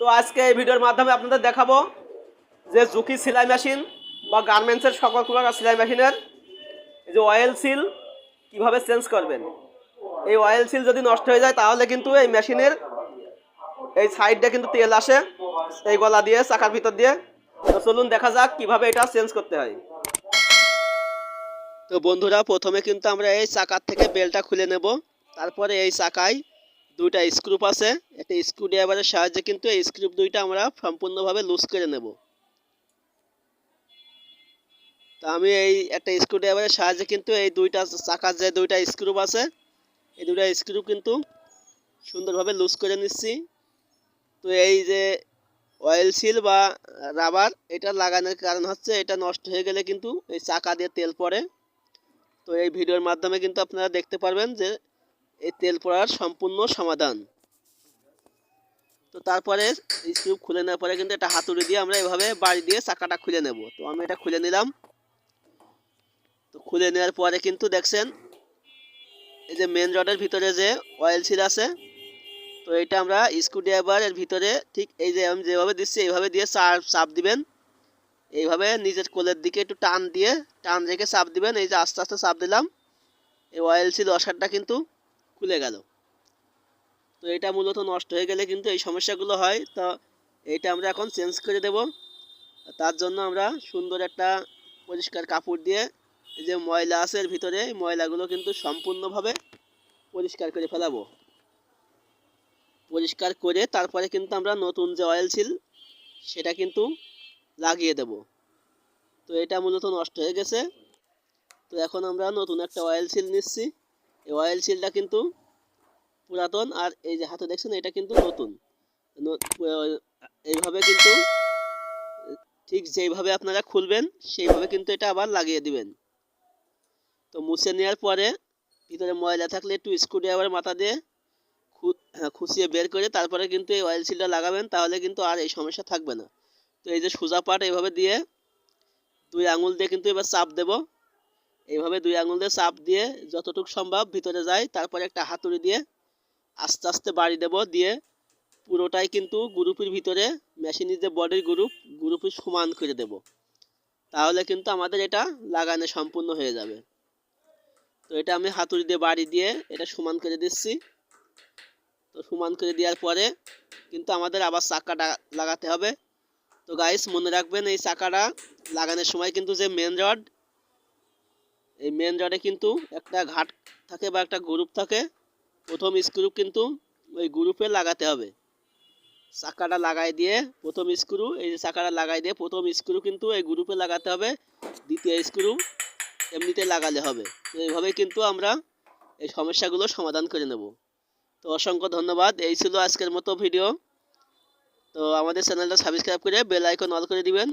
তো আজকে এই ভিডিওর মাধ্যমে আপনাদের দেখাবো যে জুকি সেলাই মেশিন বা গার্মেন্টসের সকল প্রকার সেলাই মেশিনের যে অয়েল সিল কীভাবে চেঞ্জ করবেন। এই অয়েল সিল যদি নষ্ট হয়ে যায় তাহলে কিন্তু এই মেশিনের এই সাইডটা কিন্তু তেল আসে, এই গলা দিয়ে, চাকার ভিতর দিয়ে। তো চলুন দেখা যাক কীভাবে এটা চেঞ্জ করতে হয়। তো বন্ধুরা, প্রথমে কিন্তু আমরা এই চাকার থেকে বেলটা খুলে নেব। তারপরে এই চাকায় দুইটা স্ক্রুপ আছে, একটা স্ক্রু ড্রাইভারের সাহায্যে কিন্তু এই স্ক্রুপ দুইটা আমরা সম্পূর্ণভাবে লুজ করে নেব। তো আমি এই একটা স্ক্রু ড্রাইভারের সাহায্যে কিন্তু এই দুইটা চাকার যে দুইটা স্ক্রুপ আছে, এই দুইটা স্ক্রু কিন্তু সুন্দরভাবে লুজ করে নিচ্ছি। তো এই যে অয়েল সিল বা রাবার এটা লাগানোর কারণ হচ্ছে এটা নষ্ট হয়ে গেলে কিন্তু এই চাকা দিয়ে তেল পড়ে। তো এই ভিডিওর মাধ্যমে কিন্তু আপনারা দেখতে পারবেন যে এই তেল পড়ার সম্পূর্ণ সমাধান। তো তারপরে স্ক্রু খুলে নেওয়ার পরে কিন্তু এটা হাতুড়ি দিয়ে আমরা এভাবে বাড়ি দিয়ে চাকাটা খুলে নেব। তো আমি এটা খুলে নিলাম। তো খুলে নেওয়ার পরে কিন্তু দেখছেন, এই যে মেন রডের ভিতরে যে অয়েল সিল আছে, তো এটা আমরা স্ক্রু ড্রাইভারের ভিতরে ঠিক এই যে আমি যেভাবে দিচ্ছি, এইভাবে দিয়ে চাপ চাপ দিবেন। এইভাবে নিজের কোলের দিকে একটু টান দিয়ে, টান রেখে চাপ দিবেন। এই যে আস্তে আস্তে চাপ দিলাম, এই অয়েল সিল অসারটা কিন্তু খুলে গেল। তো এটা মূলত নষ্ট হয়ে গেলে কিন্তু এই সমস্যাগুলো হয়। তো এটা আমরা এখন চেঞ্জ করে দেব। তার জন্য আমরা সুন্দর একটা পরিষ্কার কাপড় দিয়ে এই যে ময়লা আছে এর ভিতরে ময়লাগুলো কিন্তু সম্পূর্ণভাবে পরিষ্কার করে ফেলাবো। পরিষ্কার করে তারপরে কিন্তু আমরা নতুন যে অয়েল সিল সেটা কিন্তু লাগিয়ে দেব। তো এটা মূলত নষ্ট হয়ে গেছে। তো এখন আমরা নতুন একটা অয়েল সিল নিচ্ছি। এই অয়েল সিলটা কিন্তু পুরাতন আর এই যে হাতে দেখছেন এটা কিন্তু নতুন। এইভাবে কিন্তু ঠিক যেইভাবে আপনারা খুলবেন সেইভাবে কিন্তু এটা আবার লাগিয়ে দিবেন। তো মুছে নেওয়ার পরে ভিতরে ময়লা থাকলে একটু স্ক্রু ড্রাইভার মাথা দিয়ে হ্যাঁ, খুঁচিয়ে বের করে তারপরে কিন্তু এই অয়েল সিলটা লাগাবেন তাহলে কিন্তু আর এই সমস্যা থাকবে না। তো এই যে সোজা পাট এইভাবে দিয়ে দুই আঙুল দিয়ে কিন্তু এবার চাপ দেব। এইভাবে দুই আঙুল দিয়ে চাপ দিয়ে যতটুকু সম্ভব ভিতরে যায় তারপরে একটা হাতুড়ি দিয়ে আস্তে আস্তে বাড়ি দেব, দিয়ে পুরোটাই কিন্তু গ্রুপের ভিতরে মেশিনের যে বডির গ্রুপ গ্রুপে সমান করে দেব। তাহলে কিন্তু আমাদের এটা লাগানো সম্পূর্ণ হয়ে যাবে। তো এটা আমি হাতুড়ি দিয়ে বাড়ি দিয়ে এটা সমান করে দিচ্ছি। তো সমান করে দেওয়ার পরে কিন্তু আমাদের আবার চাকাটা লাগাতে হবে। তো গাইস মনে রাখবেন এই চাকাটা লাগানোর সময় কিন্তু যে মেন রড এই মেন রডে কিন্তু একটা ঘাট থাকে বা একটা গ্রুপ থাকে, প্রথম স্ক্রু কিন্তু ওই গ্রুপে লাগাতে হবে। চাকাটা লাগাই দিয়ে প্রথম স্ক্রু এই যে চাকাটা লাগাই দিয়ে প্রথম স্ক্রু কিন্তু এই গ্রুপে লাগাতে হবে, দ্বিতীয় স্ক্রু এমনিতে লাগালে হবে। তো এইভাবেই কিন্তু আমরা এই সমস্যাগুলো সমাধান করে নেব। তো অসংখ্য ধন্যবাদ, এই ছিল আজকের মতো ভিডিও তো আমাদের চ্যানেলটা সাবস্ক্রাইব করে বেল আইকন অল করে দিবেন।